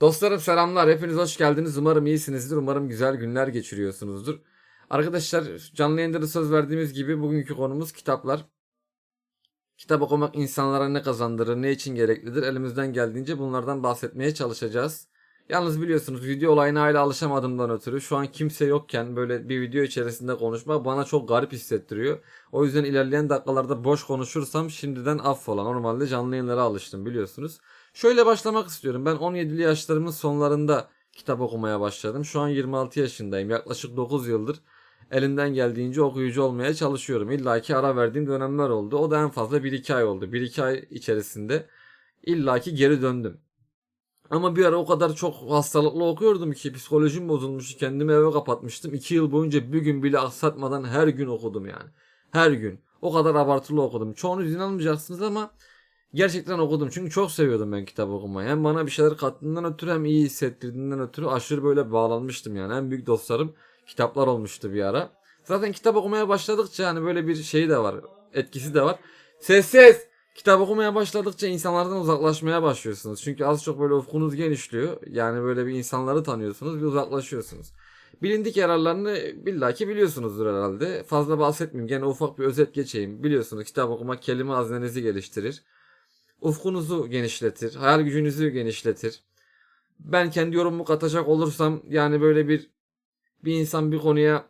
Dostlarım selamlar. Hepiniz hoş geldiniz. Umarım iyisinizdir. Umarım güzel günler geçiriyorsunuzdur. Arkadaşlar canlı yayında da söz verdiğimiz gibi bugünkü konumuz kitaplar. Kitap okumak insanlara ne kazandırır, ne için gereklidir? Elimizden geldiğince bunlardan bahsetmeye çalışacağız. Yalnız biliyorsunuz video olayına hala alışamadığımdan ötürü şu an kimse yokken böyle bir video içerisinde konuşmak bana çok garip hissettiriyor. O yüzden ilerleyen dakikalarda boş konuşursam şimdiden affola. Normalde canlı yayınlara alıştım biliyorsunuz. Şöyle başlamak istiyorum. Ben 17'li yaşlarımın sonlarında kitap okumaya başladım. Şu an 26 yaşındayım. Yaklaşık 9 yıldır elimden geldiğince okuyucu olmaya çalışıyorum. İlla ki ara verdiğim dönemler oldu. O da en fazla 1-2 ay oldu. 1-2 ay içerisinde illa ki geri döndüm. Ama bir ara o kadar çok hastalıklı okuyordum ki psikolojim bozulmuştu. Kendimi eve kapatmıştım. 2 yıl boyunca bir gün bile aksatmadan her gün okudum yani. Her gün. O kadar abartılı okudum. Çoğunuz inanmayacaksınız ama gerçekten okudum. Çünkü çok seviyordum ben kitap okumayı. Hem bana bir şeyler kattığından ötürü hem iyi hissettirdiğinden ötürü aşırı böyle bağlanmıştım yani. En büyük dostlarım kitaplar olmuştu bir ara. Zaten kitap okumaya başladıkça hani böyle bir şey de var. Etkisi de var. Sessiz! Kitap okumaya başladıkça insanlardan uzaklaşmaya başlıyorsunuz. Çünkü az çok böyle ufkunuz genişliyor. Yani böyle bir insanları tanıyorsunuz bir uzaklaşıyorsunuz. Bilindik yararlarını billaki biliyorsunuzdur herhalde. Fazla bahsetmeyeyim. Gene ufak bir özet geçeyim. Biliyorsunuz kitap okumak kelime haznenizi geliştirir. Ufkunuzu genişletir. Hayal gücünüzü genişletir. Ben kendi yorumumu katacak olursam yani böyle bir bir insan bir konuya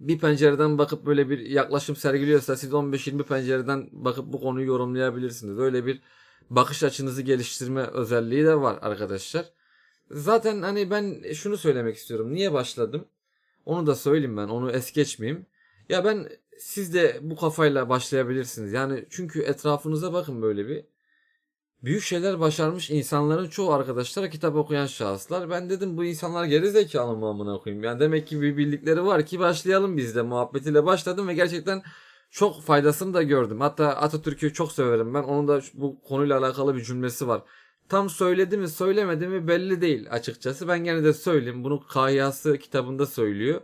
bir pencereden bakıp böyle bir yaklaşım sergiliyorsa siz 15-20 pencereden bakıp bu konuyu yorumlayabilirsiniz. Öyle bir bakış açınızı geliştirme özelliği de var arkadaşlar. Zaten hani ben şunu söylemek istiyorum. Niye başladım? Onu da söyleyeyim ben. Onu es geçmeyeyim. Ya ben siz de bu kafayla başlayabilirsiniz. Yani çünkü etrafınıza bakın böyle bir. Büyük şeyler başarmış insanların çoğu arkadaşlar kitap okuyan şahıslar. Ben dedim bu insanlar geri zekalı mı amına koyayım. Yani demek ki bir bildikleri var ki başlayalım biz de muhabbetiyle başladım ve gerçekten çok faydasını da gördüm. Hatta Atatürk'ü çok severim ben. Onun da bu konuyla alakalı bir cümlesi var. Tam söyledi mi söylemedi mi belli değil açıkçası. Ben gene de söyleyeyim. Bunu Kahyası kitabında söylüyor.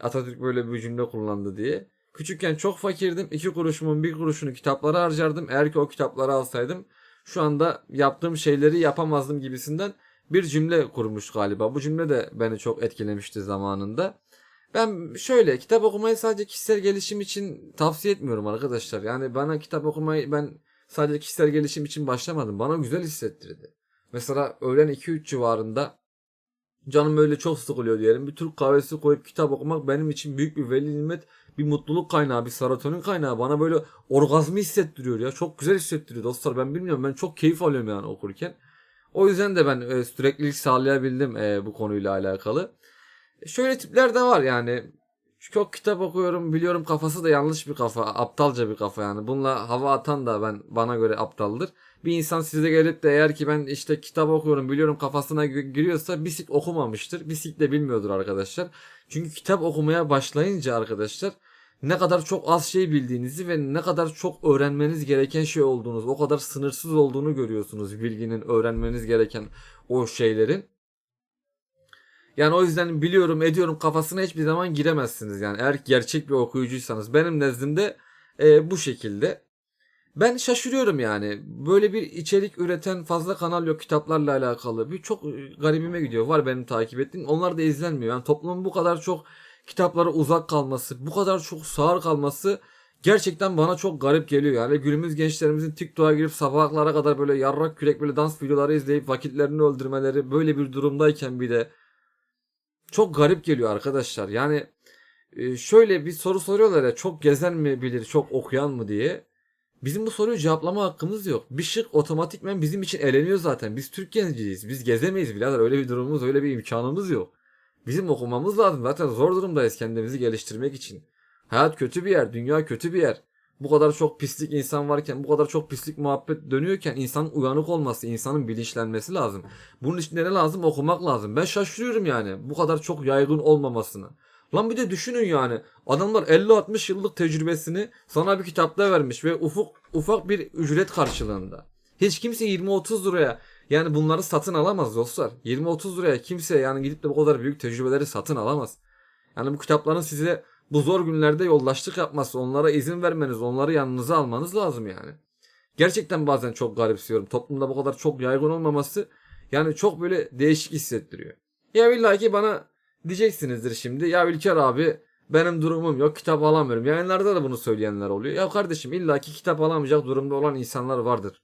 Atatürk böyle bir cümle kullandı diye. Küçükken çok fakirdim. İki kuruşumun bir kuruşunu kitaplara harcardım. Eğer ki o kitapları alsaydım şu anda yaptığım şeyleri yapamazdım gibisinden bir cümle kurmuş galiba. Bu cümle de beni çok etkilemişti zamanında. Ben şöyle kitap okumayı sadece kişisel gelişim için tavsiye etmiyorum arkadaşlar. Yani bana kitap okumayı ben sadece kişisel gelişim için başlamadım. Bana güzel hissettirdi. Mesela öğlen 2-3 civarında canım böyle çok sıkılıyor diyelim. Bir Türk kahvesi koyup kitap okumak benim için büyük bir veli nimet, bir mutluluk kaynağı, bir serotonin kaynağı. Bana böyle orgazmı hissettiriyor ya. Çok güzel hissettiriyor dostlar. Ben bilmiyorum ben çok keyif alıyorum yani okurken. O yüzden de ben e, süreklilik sağlayabildim e, bu konuyla alakalı. Şöyle tipler de var yani. Çok kitap okuyorum biliyorum kafası da yanlış bir kafa. Aptalca bir kafa yani. Bununla hava atan da ben bana göre aptaldır. Bir insan size gelip de eğer ki ben işte kitap okuyorum biliyorum kafasına gi- giriyorsa bir sik okumamıştır. Bir sik de bilmiyordur arkadaşlar. Çünkü kitap okumaya başlayınca arkadaşlar ne kadar çok az şey bildiğinizi ve ne kadar çok öğrenmeniz gereken şey olduğunuz, o kadar sınırsız olduğunu görüyorsunuz bilginin, öğrenmeniz gereken o şeylerin. Yani o yüzden biliyorum ediyorum kafasına hiçbir zaman giremezsiniz yani eğer gerçek bir okuyucuysanız. Benim nezdimde e, bu şekilde. Ben şaşırıyorum yani. Böyle bir içerik üreten fazla kanal yok kitaplarla alakalı. Bir çok e, garibime gidiyor. Var benim takip ettiğim. Onlar da izlenmiyor. Yani toplumun bu kadar çok kitaplara uzak kalması, bu kadar çok sağır kalması gerçekten bana çok garip geliyor. Yani günümüz gençlerimizin TikTok'a girip sabahlara kadar böyle yarrak kürek böyle dans videoları izleyip vakitlerini öldürmeleri böyle bir durumdayken bir de çok garip geliyor arkadaşlar. Yani e, şöyle bir soru soruyorlar ya çok gezen mi bilir, çok okuyan mı diye. Bizim bu soruyu cevaplama hakkımız yok. Bir şık otomatikmen bizim için eleniyor zaten. Biz Türk genciyiz. Biz gezemeyiz birader. Öyle bir durumumuz, öyle bir imkanımız yok. Bizim okumamız lazım. Zaten zor durumdayız kendimizi geliştirmek için. Hayat kötü bir yer, dünya kötü bir yer. Bu kadar çok pislik insan varken, bu kadar çok pislik muhabbet dönüyorken insanın uyanık olması, insanın bilinçlenmesi lazım. Bunun için ne lazım? Okumak lazım. Ben şaşırıyorum yani bu kadar çok yaygın olmamasını. Lan bir de düşünün yani adamlar 50-60 yıllık tecrübesini sana bir kitapta vermiş ve ufuk ufak bir ücret karşılığında. Hiç kimse 20-30 liraya yani bunları satın alamaz dostlar. 20-30 liraya kimse yani gidip de bu kadar büyük tecrübeleri satın alamaz. Yani bu kitapların size bu zor günlerde yoldaşlık yapması, onlara izin vermeniz, onları yanınıza almanız lazım yani. Gerçekten bazen çok garipsiyorum. Toplumda bu kadar çok yaygın olmaması Yani çok böyle değişik hissettiriyor. Ya illa ki bana diyeceksinizdir şimdi. Ya Ülker abi benim durumum yok kitap alamıyorum. Yayınlarda da bunu söyleyenler oluyor. Ya kardeşim illa ki kitap alamayacak durumda olan insanlar vardır.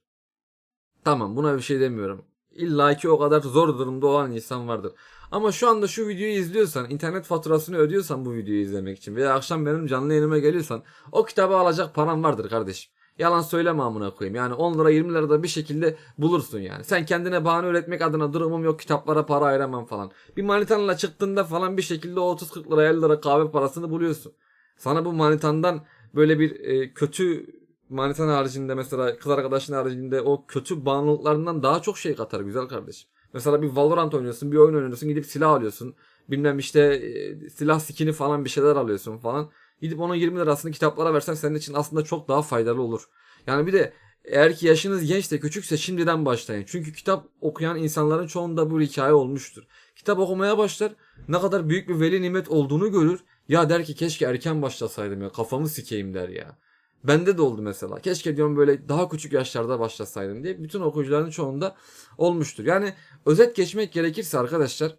Tamam buna bir şey demiyorum. İlla ki o kadar zor durumda olan insan vardır. Ama şu anda şu videoyu izliyorsan, internet faturasını ödüyorsan bu videoyu izlemek için veya akşam benim canlı yayınıma geliyorsan o kitabı alacak param vardır kardeşim. Yalan söyleme amına koyayım. Yani 10 lira 20 lira da bir şekilde bulursun yani. Sen kendine bahane üretmek adına durumum yok kitaplara para ayıramam falan. Bir manitanla çıktığında falan bir şekilde o 30-40 lira 50 lira kahve parasını buluyorsun. Sana bu manitandan böyle bir e, kötü manitan haricinde mesela kız arkadaşın haricinde o kötü bağımlılıklarından daha çok şey katar güzel kardeşim. Mesela bir Valorant oynuyorsun, bir oyun oynuyorsun, gidip silah alıyorsun. Bilmem işte e, silah skini falan bir şeyler alıyorsun falan. Gidip onun 20 lirasını kitaplara versen senin için aslında çok daha faydalı olur. Yani bir de eğer ki yaşınız genç de küçükse şimdiden başlayın. Çünkü kitap okuyan insanların çoğunda bu hikaye olmuştur. Kitap okumaya başlar ne kadar büyük bir veli nimet olduğunu görür. Ya der ki keşke erken başlasaydım ya kafamı sikeyim der ya. Bende de oldu mesela. Keşke diyorum böyle daha küçük yaşlarda başlasaydım diye bütün okuyucuların çoğunda olmuştur. Yani özet geçmek gerekirse arkadaşlar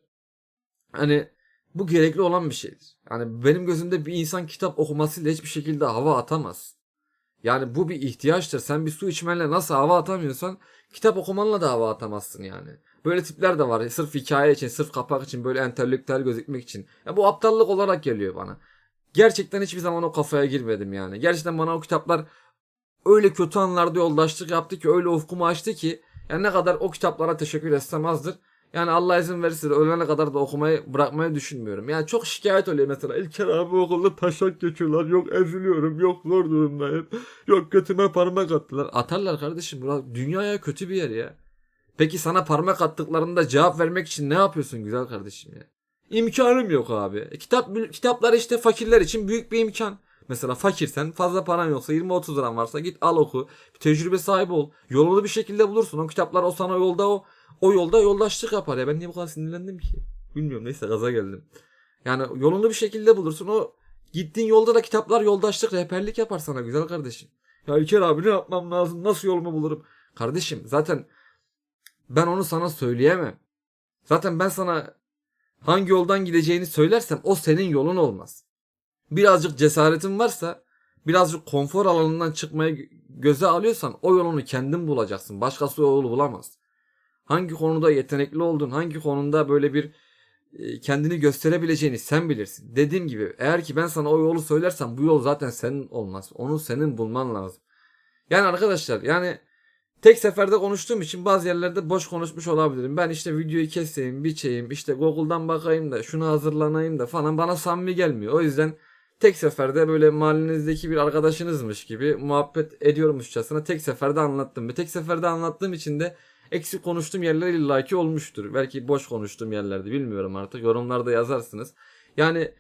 hani bu gerekli olan bir şeydir. Yani benim gözümde bir insan kitap okumasıyla hiçbir şekilde hava atamaz. Yani bu bir ihtiyaçtır. Sen bir su içmenle nasıl hava atamıyorsan kitap okumanla da hava atamazsın yani. Böyle tipler de var. Sırf hikaye için, sırf kapak için, böyle entelektüel gözükmek için. Ya bu aptallık olarak geliyor bana. Gerçekten hiçbir zaman o kafaya girmedim yani. Gerçekten bana o kitaplar öyle kötü anlarda yoldaşlık yaptı ki, öyle ufkumu açtı ki. Yani ne kadar o kitaplara teşekkür etsem azdır. Yani Allah izin verirse ölene kadar da okumayı bırakmayı düşünmüyorum. Yani çok şikayet oluyor mesela. İlker abi okulda taşak geçiyorlar. Yok eziliyorum. Yok zor durumdayım. Yok götüme parmak attılar. Atarlar kardeşim. Burası dünyaya kötü bir yer ya. Peki sana parmak attıklarında cevap vermek için ne yapıyorsun güzel kardeşim ya? İmkanım yok abi. E, Kitap kitaplar işte fakirler için büyük bir imkan. Mesela fakirsen fazla paran yoksa 20-30 liran varsa git al oku. Bir tecrübe sahibi ol. Yolunu bir şekilde bulursun. O kitaplar o sana yolda o o yolda yoldaşlık yapar ya. Ben niye bu kadar sinirlendim ki? Bilmiyorum neyse gaza geldim. Yani yolunu bir şekilde bulursun. O gittiğin yolda da kitaplar yoldaşlık rehberlik yapar sana güzel kardeşim. Ya İlker abi ne yapmam lazım? Nasıl yolumu bulurum? Kardeşim zaten ben onu sana söyleyemem. Zaten ben sana hangi yoldan gideceğini söylersem o senin yolun olmaz. Birazcık cesaretin varsa, birazcık konfor alanından çıkmayı göze alıyorsan o yolunu kendin bulacaksın. Başkası o yolu bulamaz. Hangi konuda yetenekli oldun, hangi konuda böyle bir e, kendini gösterebileceğini sen bilirsin. Dediğim gibi eğer ki ben sana o yolu söylersem bu yol zaten senin olmaz. Onu senin bulman lazım. Yani arkadaşlar yani tek seferde konuştuğum için bazı yerlerde boş konuşmuş olabilirim. Ben işte videoyu keseyim, biçeyim, işte Google'dan bakayım da şunu hazırlanayım da falan bana samimi gelmiyor. O yüzden tek seferde böyle mahallenizdeki bir arkadaşınızmış gibi muhabbet ediyormuşçasına tek seferde anlattım. Ve tek seferde anlattığım için de eksik konuştuğum yerler illaki olmuştur. Belki boş konuştuğum yerlerde bilmiyorum artık. Yorumlarda yazarsınız. Yani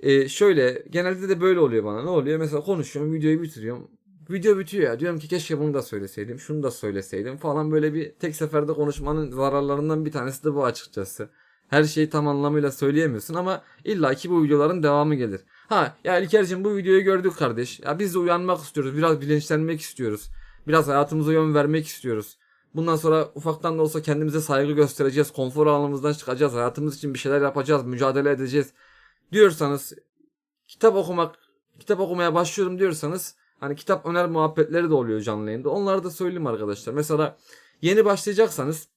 e, şöyle genelde de böyle oluyor bana. Ne oluyor? Mesela konuşuyorum, videoyu bitiriyorum. Video bitiyor ya. Diyorum ki keşke bunu da söyleseydim, şunu da söyleseydim falan böyle bir tek seferde konuşmanın zararlarından bir tanesi de bu açıkçası. Her şeyi tam anlamıyla söyleyemiyorsun ama illaki bu videoların devamı gelir. Ha ya İlker'cim bu videoyu gördük kardeş. Ya biz de uyanmak istiyoruz. Biraz bilinçlenmek istiyoruz. Biraz hayatımıza yön vermek istiyoruz. Bundan sonra ufaktan da olsa kendimize saygı göstereceğiz. Konfor alanımızdan çıkacağız. Hayatımız için bir şeyler yapacağız. Mücadele edeceğiz. Diyorsanız kitap okumak, kitap okumaya başlıyorum diyorsanız hani kitap öner muhabbetleri de oluyor canlı yayında. Onları da söyleyeyim arkadaşlar. Mesela yeni başlayacaksanız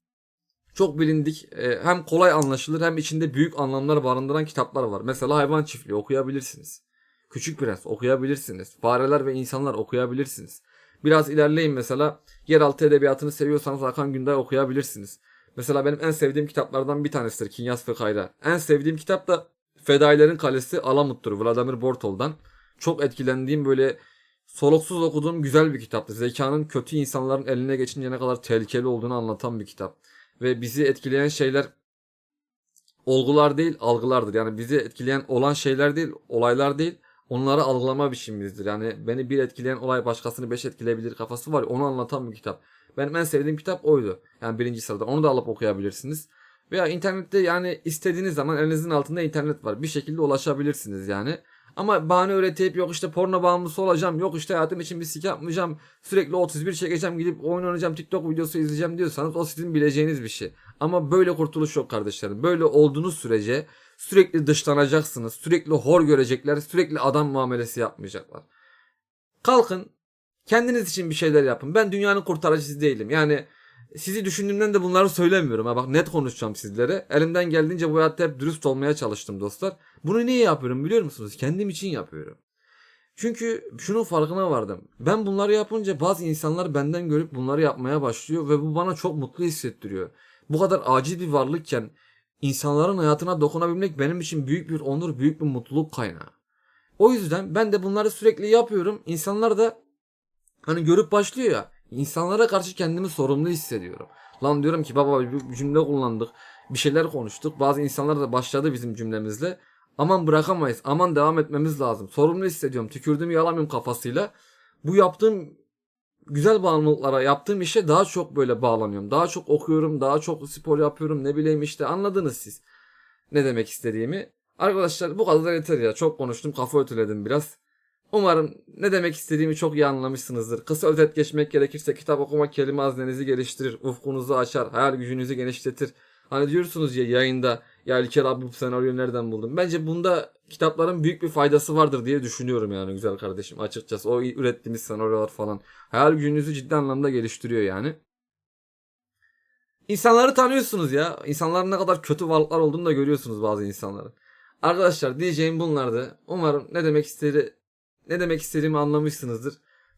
çok bilindik e, hem kolay anlaşılır hem içinde büyük anlamlar barındıran kitaplar var. Mesela Hayvan Çiftliği okuyabilirsiniz. Küçük Prens okuyabilirsiniz. Fareler ve İnsanlar okuyabilirsiniz. Biraz ilerleyin mesela yeraltı edebiyatını seviyorsanız Hakan Günday okuyabilirsiniz. Mesela benim en sevdiğim kitaplardan bir tanesidir Kinyas ve Kayra. En sevdiğim kitap da Fedailerin Kalesi Alamut'tur Vladimir Bortol'dan. Çok etkilendiğim böyle soluksuz okuduğum güzel bir kitaptı. Zekanın kötü insanların eline geçince ne kadar tehlikeli olduğunu anlatan bir kitap. Ve bizi etkileyen şeyler olgular değil algılardır. Yani bizi etkileyen olan şeyler değil olaylar değil onları algılama biçimimizdir. Yani beni bir etkileyen olay başkasını beş etkileyebilir kafası var. Onu anlatan bir kitap. Benim en sevdiğim kitap oydu. Yani birinci sırada. Onu da alıp okuyabilirsiniz. Veya internette yani istediğiniz zaman elinizin altında internet var. Bir şekilde ulaşabilirsiniz yani. Ama bahane üretip yok işte porno bağımlısı olacağım, yok işte hayatım için bir sik yapmayacağım, sürekli 31 çekeceğim, gidip oyun oynayacağım, TikTok videosu izleyeceğim diyorsanız o sizin bileceğiniz bir şey. Ama böyle kurtuluş yok kardeşlerim. Böyle olduğunuz sürece sürekli dışlanacaksınız, sürekli hor görecekler, sürekli adam muamelesi yapmayacaklar. Kalkın, kendiniz için bir şeyler yapın. Ben dünyanın kurtarıcısı değilim. Yani sizi düşündüğümden de bunları söylemiyorum. Ha bak net konuşacağım sizlere. Elimden geldiğince bu hayatta hep dürüst olmaya çalıştım dostlar. Bunu niye yapıyorum biliyor musunuz? Kendim için yapıyorum. Çünkü şunun farkına vardım. Ben bunları yapınca bazı insanlar benden görüp bunları yapmaya başlıyor ve bu bana çok mutlu hissettiriyor. Bu kadar aciz bir varlıkken insanların hayatına dokunabilmek benim için büyük bir onur, büyük bir mutluluk kaynağı. O yüzden ben de bunları sürekli yapıyorum. İnsanlar da hani görüp başlıyor ya. İnsanlara karşı kendimi sorumlu hissediyorum. Lan diyorum ki baba bir cümle kullandık. Bir şeyler konuştuk. Bazı insanlar da başladı bizim cümlemizle. Aman bırakamayız. Aman devam etmemiz lazım. Sorumlu hissediyorum. Tükürdüğümü yalamıyorum kafasıyla. Bu yaptığım güzel bağımlılıklara, yaptığım işe daha çok böyle bağlanıyorum. Daha çok okuyorum, daha çok spor yapıyorum. Ne bileyim işte anladınız siz. Ne demek istediğimi. Arkadaşlar bu kadar yeter ya. Çok konuştum, kafa ötüledim biraz. Umarım ne demek istediğimi çok iyi anlamışsınızdır. Kısa özet geçmek gerekirse kitap okumak kelime hazinenizi geliştirir, ufkunuzu açar, hayal gücünüzü genişletir. Hani diyorsunuz ya yayında ya İlker abi bu senaryoyu nereden buldun? Bence bunda kitapların büyük bir faydası vardır diye düşünüyorum yani güzel kardeşim açıkçası. O ürettiğimiz senaryolar falan. Hayal gücünüzü ciddi anlamda geliştiriyor yani. İnsanları tanıyorsunuz ya. İnsanların ne kadar kötü varlıklar olduğunu da görüyorsunuz bazı insanların. Arkadaşlar diyeceğim bunlardı. Umarım ne demek istedi ne demek istediğimi anlamışsınızdır.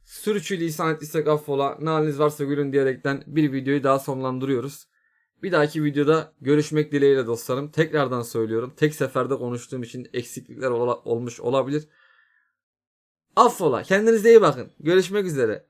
Sürçülisan ettiysek affola. Ne haliniz varsa gülün diyerekten bir videoyu daha sonlandırıyoruz. Bir dahaki videoda görüşmek dileğiyle dostlarım. Tekrardan söylüyorum. Tek seferde konuştuğum için eksiklikler ola- olmuş olabilir. Affola. Kendinize iyi bakın. Görüşmek üzere.